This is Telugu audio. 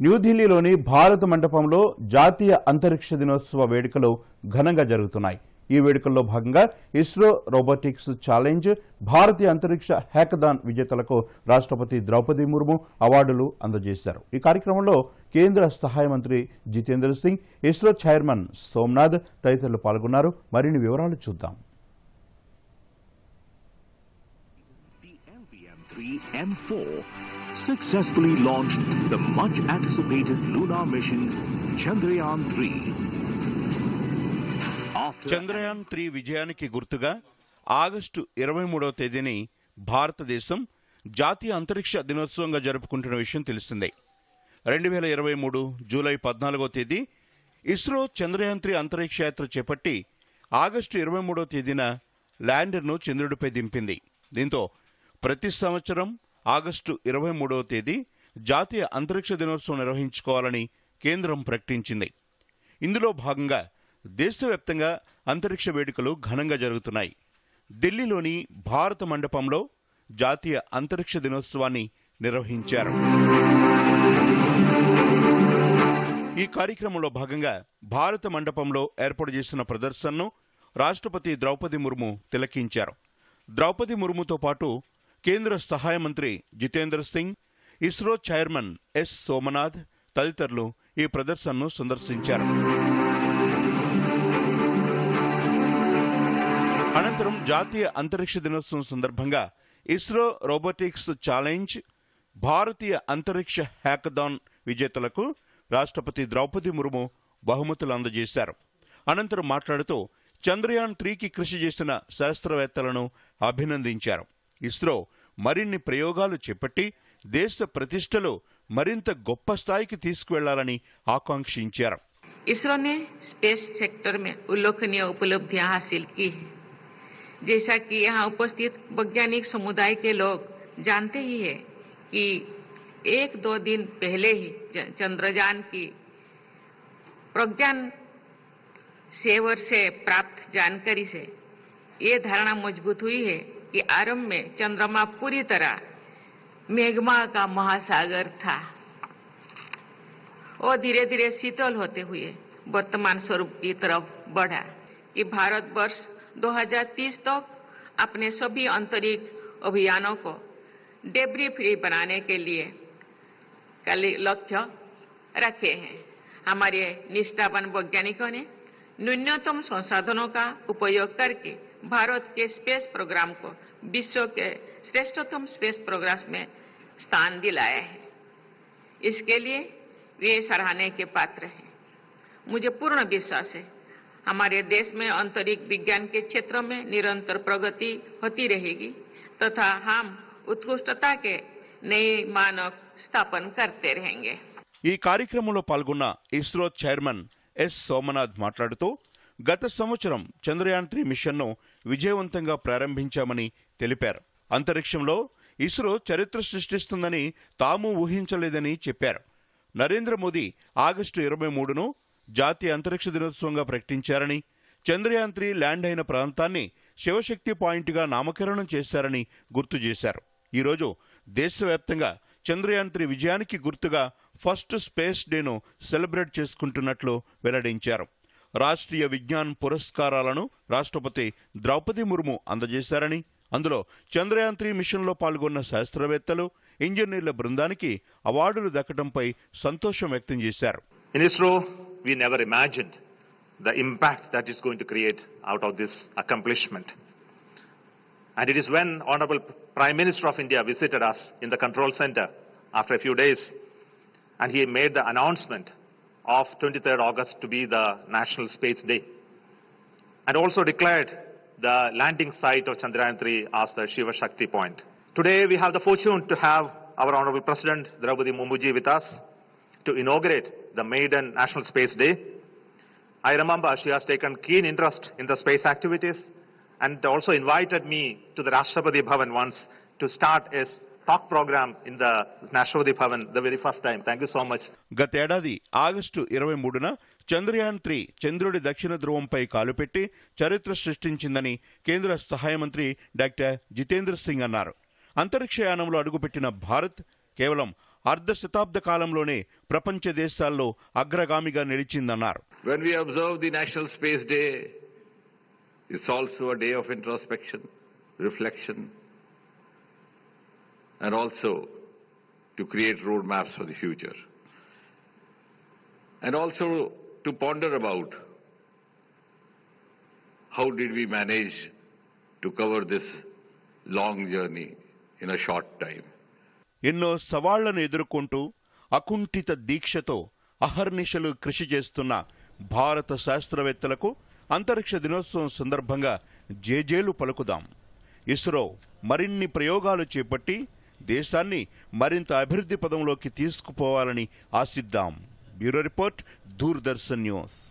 న్యూఢిల్లీలోని భారత మండపంలో జాతీయ అంతరిక్ష దినోత్సవ వేడుకలు ఘనంగా జరుగుతున్నాయి. ఈ వేడుకల్లో భాగంగా ఇస్రో రోబోటిక్స్ ఛాలెంజ్ భారతీయ అంతరిక్ష హ్యాకథాన్ విజేతలకు రాష్ట్రపతి ద్రౌపది ముర్ము అవార్డులు అందజేశారు. ఈ కార్యక్రమంలో కేంద్ర సహాయ మంత్రి జితేంద్ర సింగ్ ఇస్రో చైర్మన్ సోమ్నాథ్ తదితరులు పాల్గొన్నారు. మరిన్ని వివరాలు చూద్దాం. M4 successfully launched the much anticipated lunar mission Chandrayaan-3. Chandrayaan three విజయానికి గుర్తుగా ఆగస్టు ఇరవై మూడవ తేదీని భారతదేశం జాతీయ అంతరిక్ష దినోత్సవంగా జరుపుకుంటున్న విషయం తెలిసిందే రెండు వేల ఇరవై మూడు జూలై పద్నాలుగో తేదీ ఇస్రో చంద్రయాన్ త్రీ అంతరిక్ష యాత్ర చేపట్టి ఆగస్టు ఇరవై మూడవ తేదీన ల్యాండర్ను చంద్రుడిపై దింపింది దీంతో ప్రతి సంవత్సరం ఆగస్టు ఇరవై మూడవ తేదీ జాతీయ అంతరిక్ష దినోత్సవం నిర్వహించుకోవాలని కేంద్రం ప్రకటించింది. ఇందులో భాగంగా దేశవ్యాప్తంగా అంతరిక్ష వేడుకలు ఘనంగా జరుగుతున్నాయి. ఢిల్లీలోని భారత మండపంలో జాతీయ అంతరిక్ష దినోత్సవాన్ని నిర్వహించారు. ఈ కార్యక్రమంలో భాగంగా భారత మండపంలో ఏర్పాటు చేసిన ప్రదర్శనను రాష్ట్రపతి ద్రౌపది ముర్ము తిలకించారు. ద్రౌపది ముర్ముతో పాటు కేంద్ర సహాయ మంత్రి Jitendra Singh ISRO chairman S Somanath తదితరులు ఈ ప్రదర్శనను సందర్శించారు. అనంతరం జాతీయ అంతరిక్ష దినోత్సవం సందర్భంగా ఇస్రో రోబోటిక్స్ ఛాలెంజ్ భారతీయ అంతరిక్ష హ్యాకథాన్ విజేతలకు రాష్ట్రపతి ద్రౌపది ముర్ము బహుమతులు అందజేశారు. అనంతరం మాట్లాడుతూ చంద్రయాన్ త్రీకి కృషి చేసిన శాస్త్రవేత్తలను అభినందించారు. ఇస్రో మరిన్ని ప్రయోగాలు చేపట్టి దేశ ప్రతిష్టలు మరింత గొప్ప స్థాయికి తీసుకువెళ్లాలని ఆకాంక్షించారు इसरो ने स्पेस सेक्टर में उल्लेखनीय उपलब्धियां हासिल की है जैसा कि यहाँ उपस्थित वैज्ञानिक समुदाय के लोग जानते ही है कि एक दो दिन पहले ही च- चंद्रयान की प्रज्ञान सेवर से प्राप्त जानकारी से ये धारणा मजबूत हुई है कि आरंभ में चंद्रमा पूरी तरह मेघमा का महासागर था। और धीरे धीरे शीतल होते हुए वर्तमान स्वरूप की तरफ़ बढ़ा। कि भारत वर्ष 2030 तक तो अपने सभी आंतरिक अभियानों को डेब्री फ्री बनाने के लिए लक्ष्य रखे हैं। हमारे निष्ठावान वैज्ञानिकों ने न्यूनतम संसाधनों का उपयोग करके भारत के स्पेस प्रोग्राम को विश्व के श्रेष्ठतम स्पेस प्रोग्राम में स्थान दिलाया है इसके लिए वे सराहने के पात्र हैं मुझे पूर्ण विश्वास है हमारे देश में आंतरिक विज्ञान के क्षेत्र में निरंतर प्रगति होती रहेगी तथा हम उत्कृष्टता के नए मानक स्थापन करते रहेंगे ఈ కార్యక్రమంలో పాల్గొన్న ఇస్రో చైర్మన్ ఎస్ సోమనాథ్ మాట్లాడుతూ గత సంవత్సరం చంద్రయాన్ త్రీ మిషన్ను విజయవంతంగా ప్రారంభించామని తెలిపారు. అంతరిక్షంలో ఇస్రో చరిత్ర సృష్టిస్తుందని తాము ఊహించలేదని చెప్పారు. నరేంద్ర మోదీ ఆగస్టు ఇరవై మూడును జాతీయ అంతరిక్ష దినోత్సవంగా ప్రకటించారని చంద్రయాన్ త్రీ ల్యాండ్ అయిన ప్రాంతాన్ని శివశక్తి పాయింట్గా నామకరణం చేశారని గుర్తు చేశారు. ఈరోజు దేశవ్యాప్తంగా చంద్రయాన్ త్రీ విజయానికి గుర్తుగా ఫస్ట్ స్పేస్ డేను సెలబ్రేట్ చేసుకుంటున్నట్లు వెల్లడించారు. రాష్ట్రీయ విజ్ఞాన్ పురస్కారాలను రాష్ట్రపతి ద్రౌపది ముర్ము అందజేశారని అందులో చంద్రయాన్ త్రీ మిషన్లో పాల్గొన్న శాస్త్రవేత్తలు ఇంజనీర్ల బృందానికి అవార్డులు దక్కడంపై సంతోషం వ్యక్తం చేశారు In ISRO, we never imagined the impact that is going to create out of this accomplishment. And it is when Honorable Prime Minister of India visited us in the control center after a few days, and he made the announcement of 23rd August to be the National Space Day, and also declared the landing site of Chandrayaan-3 as the Shiva Shakti point. Today, we have the fortune to have our Honorable President Draupadi Mumbuji with us to inaugurate the maiden National Space Day. I remember she has taken keen interest in the space activities and also invited me to the Rashtrapati Bhavan once to start a talk programme in the Rashtrapati Bhavan the very first time thank you so much గతేడాది ఆగస్టు ఇరవై మూడున చంద్రయాన్ త్రి చంద్రుడి దక్షిణ ధ్రువంపై కాలుపెట్టి చరిత్ర సృష్టించిందని కేంద్ర సహాయ మంత్రి డాక్టర్ జితేంద్ర సింగ్ అన్నారు. అంతరిక్షయానంలో అడుగుపెట్టిన భారత్ కేవలం అర్ధ శతాబ్ద కాలంలోనే ప్రపంచ దేశాల్లో అగ్రగామిగా నిలిచిందన్నారు. When we observe the national space day it's also day of introspection reflection and also to create roadmaps for the future. And also to ponder about how did we manage to cover this long journey in a short time. ఎన్నో సవాళ్ళను ఎదుర్కొంటూ అకుంఠిత దీక్షతో అహర్నిశలు కృషి చేస్తున్న భారత శాస్త్రవేత్తలకు అంతరిక్ష దినోత్సవం సందర్భంగా జేజేలు పలుకుదాం ఇస్రో మరిన్ని ప్రయోగాలు చేపట్టి దేశాన్ని మరింత అభివృద్ధి పదంలోకి తీసుకుపోవాలని ఆశిద్దాం. Bureau report Doordarshan news.